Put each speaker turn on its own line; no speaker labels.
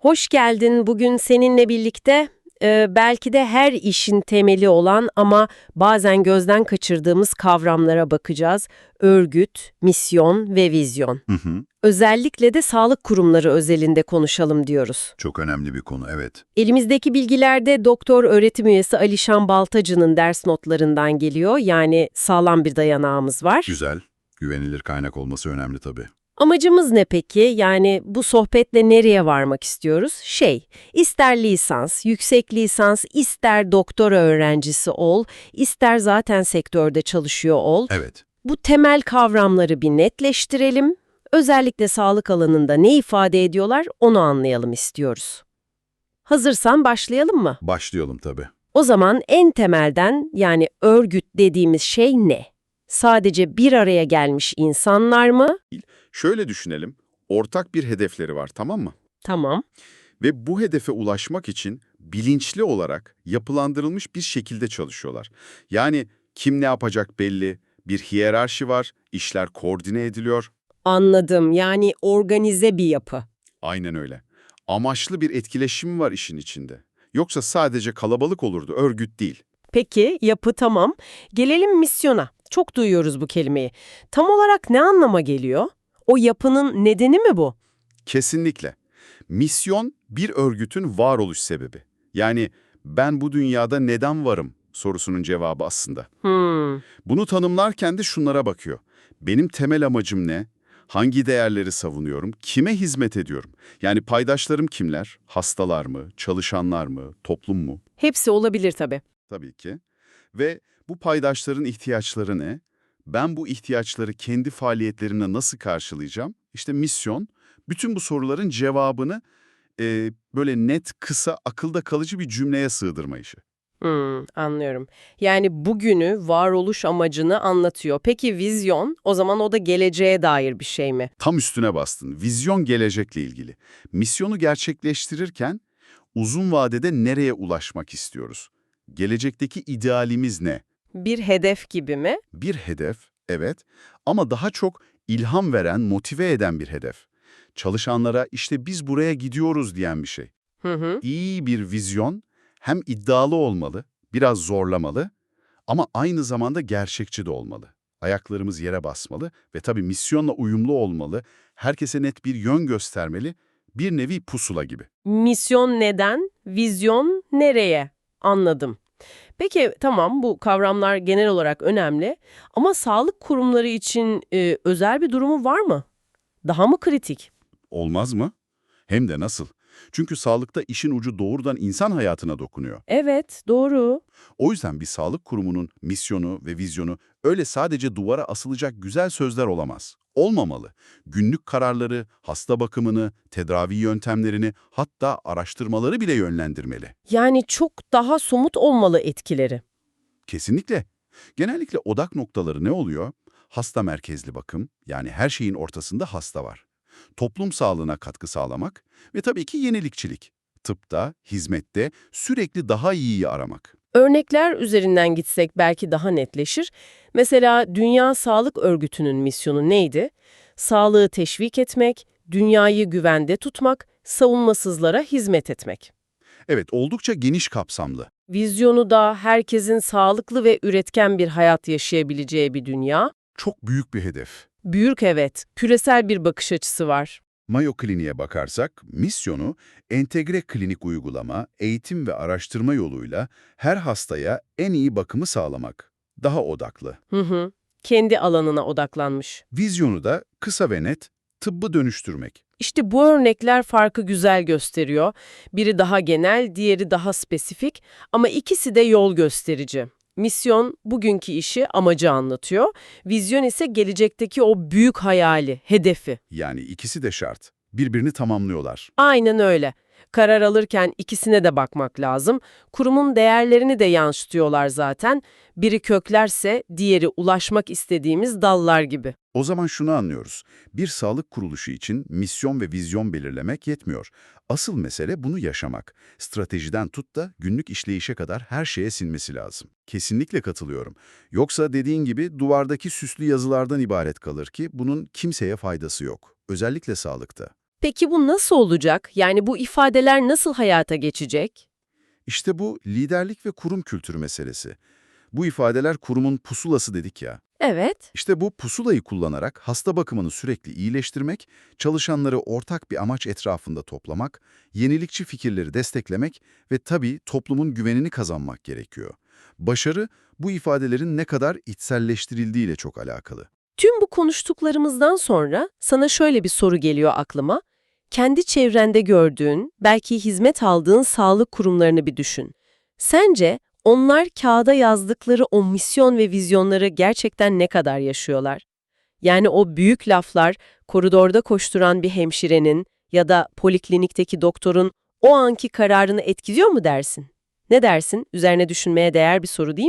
Hoş geldin. Bugün seninle birlikte e, belki de her işin temeli olan ama bazen gözden kaçırdığımız kavramlara bakacağız. Örgüt, misyon ve vizyon.
Hı hı.
Özellikle de sağlık kurumları özelinde konuşalım diyoruz.
Çok önemli bir konu, evet.
Elimizdeki bilgilerde doktor öğretim üyesi Alişan Baltacı'nın ders notlarından geliyor. Yani sağlam bir dayanağımız var.
Güzel. Güvenilir kaynak olması önemli tabii.
Amacımız ne peki? Yani bu sohbetle nereye varmak istiyoruz? Şey, ister lisans, yüksek lisans, ister doktora öğrencisi ol, ister zaten sektörde çalışıyor ol.
Evet.
Bu temel kavramları bir netleştirelim. Özellikle sağlık alanında ne ifade ediyorlar onu anlayalım istiyoruz. Hazırsan başlayalım mı?
Başlayalım tabii.
O zaman en temelden yani örgüt dediğimiz şey ne? Sadece bir araya gelmiş insanlar mı?
Şöyle düşünelim, ortak bir hedefleri var tamam mı?
Tamam.
Ve bu hedefe ulaşmak için bilinçli olarak yapılandırılmış bir şekilde çalışıyorlar. Yani kim ne yapacak belli, bir hiyerarşi var, işler koordine ediliyor.
Anladım. Yani organize bir yapı.
Aynen öyle. Amaçlı bir etkileşim var işin içinde. Yoksa sadece kalabalık olurdu, örgüt değil.
Peki, yapı tamam. Gelelim misyona. Çok duyuyoruz bu kelimeyi. Tam olarak ne anlama geliyor? O yapının nedeni mi bu?
Kesinlikle. Misyon bir örgütün varoluş sebebi. Yani ben bu dünyada neden varım sorusunun cevabı aslında.
Hmm,
Bunu tanımlarken de şunlara bakıyor. Benim temel amacım ne? Hangi değerleri savunuyorum? Kime hizmet ediyorum? Yani paydaşlarım kimler? Hastalar mı? Çalışanlar mı? Toplum mu?
hepsi olabilir tabii.
Tabii ki. Ve bu paydaşların ihtiyaçları ne? Ben bu ihtiyaçları kendi faaliyetlerimle nasıl karşılayacağım? İşte misyon, bütün bu soruların cevabını e, böyle net, kısa, akılda kalıcı bir cümleye sığdırma işi.
Hmm, anlıyorum. Yani bugünü, varoluş amacını anlatıyor. Peki vizyon? O zaman o da geleceğe dair bir şey mi?
Tam üstüne bastın. Vizyon gelecekle ilgili. Misyonu gerçekleştirirken uzun vadede nereye ulaşmak istiyoruz? Gelecekteki idealimiz ne?
Bir hedef gibi mi?
Bir hedef, evet ama daha çok ilham veren, motive eden bir hedef. Çalışanlara işte biz buraya gidiyoruz diyen bir şey.
Hı hı.
İyi bir vizyon hem iddialı olmalı, biraz zorlamalı ama aynı zamanda gerçekçi de olmalı. Ayaklarımız yere basmalı ve tabii misyonla uyumlu olmalı, herkese net bir yön göstermeli, bir nevi pusula gibi.
Misyon neden? Vizyon nereye? Anladım. Peki tamam bu kavramlar genel olarak önemli ama sağlık kurumları için e, özel bir durumu var mı? Daha mı kritik?
Olmaz mı? Hem de nasıl? Çünkü sağlıkta işin ucu doğrudan insan hayatına dokunuyor.
Evet, doğru.
O yüzden bir sağlık kurumunun misyonu ve vizyonu öyle sadece duvara asılacak güzel sözler olamaz. Olmamalı. Günlük kararları, hasta bakımını, tedavi yöntemlerini, hatta araştırmaları bile yönlendirmeli.
Yani çok daha somut olmalı etkileri.
Kesinlikle. Genellikle odak noktaları ne oluyor? Hasta merkezli bakım, yani her şeyin ortasında hasta var. Toplum sağlığına katkı sağlamak ve tabii ki yenilikçilik. Tıpta, hizmette sürekli daha iyiyi aramak.
Örnekler üzerinden gitsek belki daha netleşir. Mesela Dünya Sağlık Örgütü'nün misyonu neydi? Sağlığı teşvik etmek, dünyayı güvende tutmak, savunmasızlara hizmet etmek.
Evet, oldukça geniş kapsamlı.
Vizyonu da herkesin sağlıklı ve üretken bir hayat yaşayabileceği bir dünya.
Çok büyük bir hedef.
Büyük evet, küresel bir bakış açısı var.
Mayo Klinik'e bakarsak, misyonu entegre klinik uygulama, eğitim ve araştırma yoluyla her hastaya en iyi bakımı sağlamak. Daha odaklı.
Hı hı, kendi alanına odaklanmış.
Vizyonu da kısa ve net, tıbbı dönüştürmek.
İşte bu örnekler farkı güzel gösteriyor. Biri daha genel, diğeri daha spesifik ama ikisi de yol gösterici. Misyon bugünkü işi, amacı anlatıyor. Vizyon ise gelecekteki o büyük hayali, hedefi.
Yani ikisi de şart. Birbirini tamamlıyorlar.
Aynen öyle. Karar alırken ikisine de bakmak lazım. Kurumun değerlerini de yansıtıyorlar zaten. Biri köklerse diğeri ulaşmak istediğimiz dallar gibi.
O zaman şunu anlıyoruz. Bir sağlık kuruluşu için misyon ve vizyon belirlemek yetmiyor. Asıl mesele bunu yaşamak. Stratejiden tut da günlük işleyişe kadar her şeye sinmesi lazım. Kesinlikle katılıyorum. Yoksa dediğin gibi duvardaki süslü yazılardan ibaret kalır ki bunun kimseye faydası yok. Özellikle sağlıkta.
Peki bu nasıl olacak? Yani bu ifadeler nasıl hayata geçecek?
İşte bu liderlik ve kurum kültürü meselesi. Bu ifadeler kurumun pusulası dedik ya.
Evet.
İşte bu pusulayı kullanarak hasta bakımını sürekli iyileştirmek, çalışanları ortak bir amaç etrafında toplamak, yenilikçi fikirleri desteklemek ve tabii toplumun güvenini kazanmak gerekiyor. Başarı, bu ifadelerin ne kadar içselleştirildiğiyle çok alakalı.
Tüm bu konuştuklarımızdan sonra sana şöyle bir soru geliyor aklıma. Kendi çevrende gördüğün, belki hizmet aldığın sağlık kurumlarını bir düşün. Sence onlar kağıda yazdıkları o misyon ve vizyonları gerçekten ne kadar yaşıyorlar? Yani o büyük laflar koridorda koşturan bir hemşirenin ya da poliklinikteki doktorun o anki kararını etkiliyor mu dersin? Ne dersin? Üzerine düşünmeye değer bir soru değil mi?